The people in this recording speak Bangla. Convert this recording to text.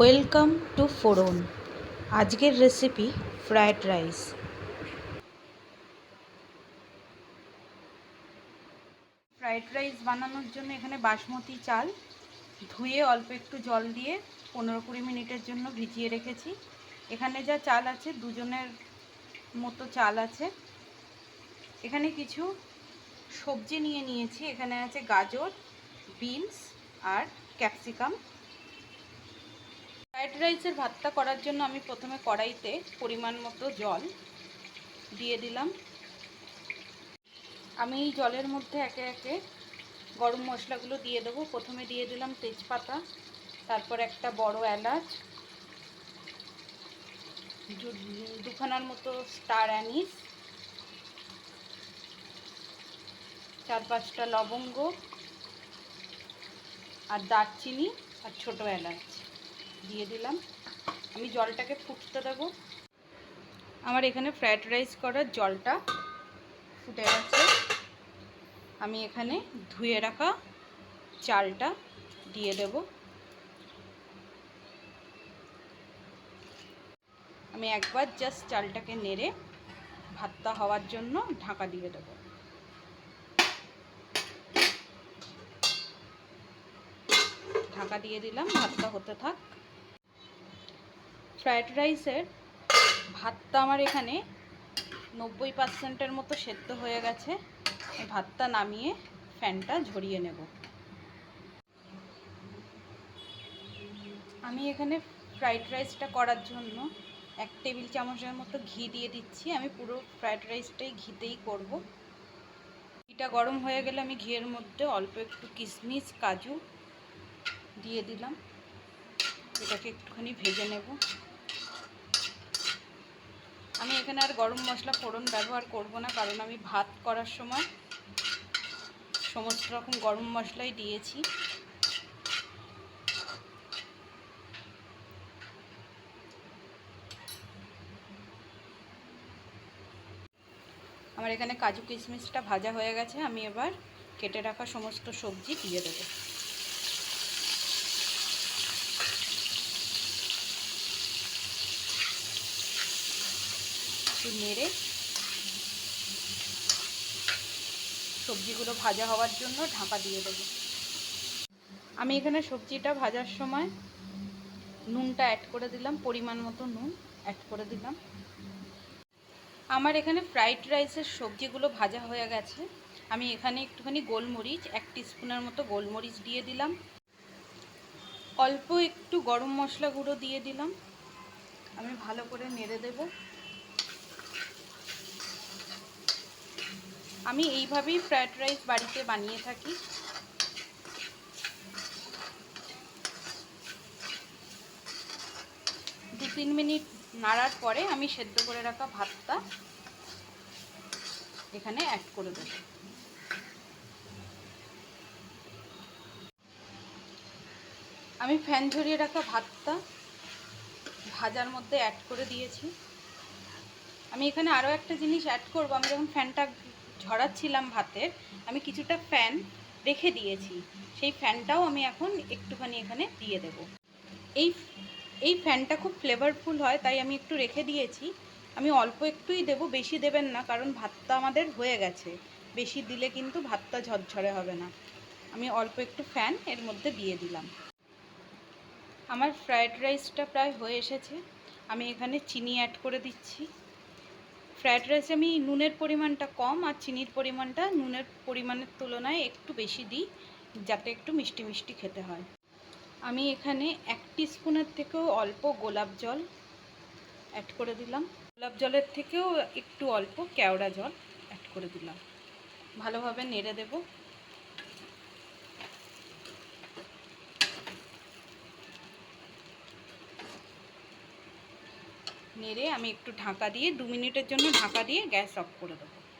Welcome to Phoron. আজকের recipe fried rice. Fried rice বানানোর জন্য এখানে বাসমতি চাল ধুয়ে অল্প একটু জল দিয়ে পনেরো কুড়ি মিনিটের জন্য ভিজিয়ে রেখেছি। এখানে যা চাল আছে, দুজনের মতো চাল আছে। এখানে কিছু সবজি নিয়ে নিয়েছি। এখানে আছে গাজর, বিনস আর ক্যাপসিকাম। ফ্রাইড রাইসের ভাতটা করার জন্য আমি প্রথমে কড়াইতে পরিমাণ মতো জল দিয়ে দিলাম। আমি এই জলের মধ্যে একে একে গরম মশলাগুলো দিয়ে দেবো। প্রথমে দিয়ে দিলাম তেজপাতা, তারপর একটা বড় এলাচ দুখানার মতো স্টার অ্যানিস, চার পাঁচটা লবঙ্গ আর দারচিনি আর ছোটো এলাচ। দিয়ে দিলাম। আমি জলটাকে ফুটতে দেবো। আমার এখানে ফ্রায়েড রাইস করার জলটা ফুটে গেছে। আমি এখানে ধুয়ে রাখা চালটা দিয়ে দেব। আমি একবার জাস্ট চালটাকে নেড়ে ভাতটা হওয়ার জন্য ঢাকা দিয়ে দেবো। ঢাকা দিয়ে দিলাম, ভাতটা হতে থাক। ফ্রায়েড রাইসের ভাতটা আমার এখানে নব্বই পার্সেন্টের মতো সেদ্ধ হয়ে গেছে। ভাতটা নামিয়ে ফ্যানটা ঝরিয়ে নেব। আমি এখানে ফ্রাইড রাইসটা করার জন্য এক টেবিল চামচের মতো ঘি দিয়ে দিচ্ছি। আমি পুরো ফ্রাইড রাইসটাই ঘিতেই করব। ঘিটা গরম হয়ে গেলে আমি ঘিয়ের মধ্যে অল্প একটু কিশমিশ, কাজু দিয়ে দিলাম। এটাকে একটুখানি ভেজে নেব। আমি এখানে আর গরম মশলা ফোড়ন ব্যবহার করব না, কারণ আমি ভাত করার সময় সমস্ত রকম গরম মশলাই দিয়েছি। আমার এখানে কাজু কিশমিশটা ভাজা হয়ে গেছে, আমি এবার কেটে রাখা সমস্ত সবজি দিয়ে দেবো। একটু নেড়ে সবজিগুলো ভাজা হওয়ার জন্য ঢাকা দিয়ে দেব। আমি এখানে সবজিটা ভাজার সময় নুনটা অ্যাড করে দিলাম, পরিমাণ মতো নুন অ্যাড করে দিলাম। আমার এখানে ফ্রাইড রাইসের সবজিগুলো ভাজা হয়ে গেছে। আমি এখানে একটুখানি গোলমরিচ, এক স্পুনের মতো গোলমরিচ দিয়ে দিলাম। অল্প একটু গরম মশলা গুঁড়ো দিয়ে দিলাম। আমি ভালো করে নেড়ে দেবো। আমি এইভাবেই ফ্রায়েড রাইস বাড়িতে বানিয়ে থাকি। দু তিন মিনিট নাড়ার পরে আমি সেদ্ধ করে রাখা ভাতটা এখানে অ্যাড করে দেব। আমি ফ্যান ঝরিয়ে রাখা ভাতটা ভাজার মধ্যে অ্যাড করে দিয়েছি। আমি এখানে আরও একটা জিনিস অ্যাড করব। আমি যখন ফ্যানটা ঝরাচ্ছিলাম ভাতের, আমি কিছুটা ফ্যান রেখে দিয়েছি। সেই ফ্যানটাও আমি এখন একটুখানি এখানে দিয়ে দেব। এই এই ফ্যানটা খুব ফ্লেভারফুল হয়, তাই আমি একটু রেখে দিয়েছি। আমি অল্প একটুই দেব, বেশি দেবেন না, কারণ ভাতটা আমাদের হয়ে গেছে। বেশি দিলে কিন্তু ভাতটা ঝরঝরে হবে না। আমি অল্প একটু ফ্যান এর মধ্যে দিয়ে দিলাম। আমার ফ্রায়েড রাইসটা প্রায় হয়ে এসেছে। আমি এখানে চিনি অ্যাড করে দিচ্ছি। ফ্রায়েড রাইসে আমি নুনের পরিমাণটা কম আর চিনির পরিমাণটা নুনের পরিমাণের তুলনায় একটু বেশি দিই, যাতে একটু মিষ্টি মিষ্টি খেতে হয়। আমি এখানে এক স্পুনের থেকেও অল্প গোলাপ জল অ্যাড করে দিলাম। গোলাপ জলের থেকেও একটু অল্প কেওড়া জল অ্যাড করে দিলাম। ভালোভাবে নেড়ে দেব। নেড়ে আমি একটু ঢাকা দিয়ে দু মিনিটের জন্য ঢাকা দিয়ে গ্যাস অফ করে দেবো।